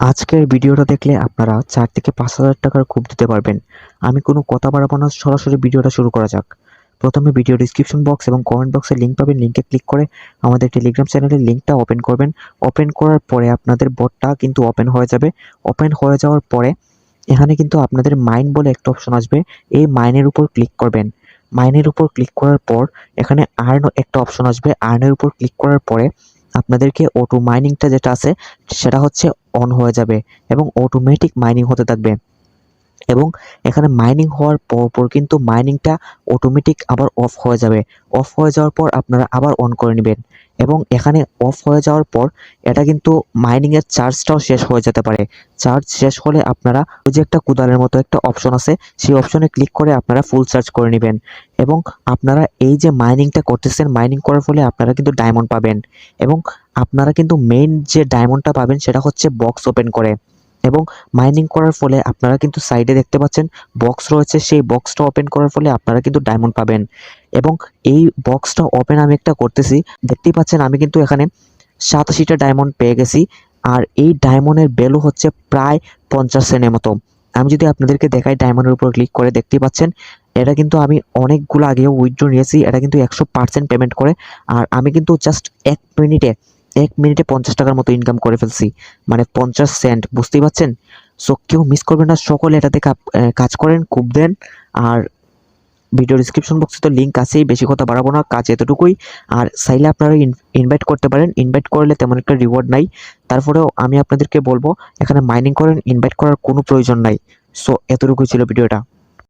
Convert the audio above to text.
আজকের ভিডিওটা দেখলে আপনারা চার থেকে পাঁচ হাজার টাকার কূপ দিতে পারবেন। আমি কোনো কথা বাড়াবো না, সরাসরি ভিডিওটা শুরু করা যাক। প্রথমে ভিডিও ডিসক্রিপশন বক্স এবং কমেন্ট বক্সে লিঙ্ক পাবেন। লিঙ্কে ক্লিক করে আমাদের টেলিগ্রাম চ্যানেলের লিঙ্কটা ওপেন করবেন। ওপেন করার পরে আপনাদের বটটা কিন্তু ওপেন হয়ে যাবে। ওপেন হয়ে যাওয়ার পরে এখানে কিন্তু আপনাদের মাইন বলে একটা অপশন আসবে। এই মাইনের উপর ক্লিক করবেন। মাইনের উপর ক্লিক করার পর এখানে আর্ন একটা অপশন আসবে। আর্নের উপর ক্লিক করার পরে আপনাদেরকে অটো মাইনিংটা যেটা আছে, সেটা হচ্ছে অন হয়ে যাবে এবং অটোমেটিক মাইনিং হতে থাকবে। এবং এখানে মাইনিং হওয়ার পর পর কিন্তু মাইনিংটা অটোমেটিক আবার অফ হয়ে যাবে। অফ হয়ে যাওয়ার পর আপনারা আবার অন করে নেবেন। এবং এখানে অফ হয়ে যাওয়ার পর এটা কিন্তু মাইনিংয়ের চার্জটাও শেষ হয়ে যেতে পারে। চার্জ শেষ হলে আপনারা ওই যে একটা কুদালের মতো একটা অপশন আছে, সেই অপশনে ক্লিক করে আপনারা ফুল চার্জ করে নেবেন। এবং আপনারা এই যে মাইনিংটা করতেছেন মাইনিং করার ফলে আপনারা কিন্তু ডায়মন্ড পাবেন। এবং আপনারা কিন্তু মেইন যে ডায়মন্ডটা পাবেন, সেটা হচ্ছে বক্স ওপেন করে। এবং মাইনিং করার ফলে আপনারা কিন্তু সাইডে দেখতে পাচ্ছেন বক্স রয়েছে। সেই বক্সটা ওপেন করার ফলে আপনারা কিন্তু ডায়মন্ড পাবেন। এবং এই বক্সটা ওপেন আমি একটা করতেছি। দেখতেই পাচ্ছেন আমি কিন্তু এখানে সাতাশিটা ডায়মন্ড পেয়ে গেছি। আর এই ডায়মন্ডের ভ্যালু হচ্ছে প্রায় পঞ্চাশ সেনের মতো। আমি যদি আপনাদেরকে দেখাই ডায়মন্ডের উপর ক্লিক করে, দেখতেই পাচ্ছেন, এটা কিন্তু আমি অনেকগুলো আগেও উইথড্র নিয়েছি। এটা কিন্তু একশো পার্সেন্ট পেমেন্ট করে। আর আমি কিন্তু জাস্ট এক মিনিটে এক মিনিটে পঞ্চাশ টাকার মতো ইনকাম করে ফেলছি। মানে পঞ্চাশ সেন্ট বুঝতেই পারছেন? সো কেউ মিস করবেন না। সকলে এটাতে কাজ করেন খুব দেন। আর ভিডিও ডিসক্রিপশন বক্সে তো লিঙ্ক আছেই, বেশি কথা বাড়াবো না, কাজ এতটুকুই। আর চাইলে আপনারা ইনভাইট করতে পারেন। ইনভাইট করলে তেমন একটা রিওয়ার্ড নাই। তারপরেও আমি আপনাদেরকে বলব, এখানে মাইনিং করেন ইনভাইট করার কোনো প্রয়োজন নাই। সো এতটুকুই ছিল ভিডিওটা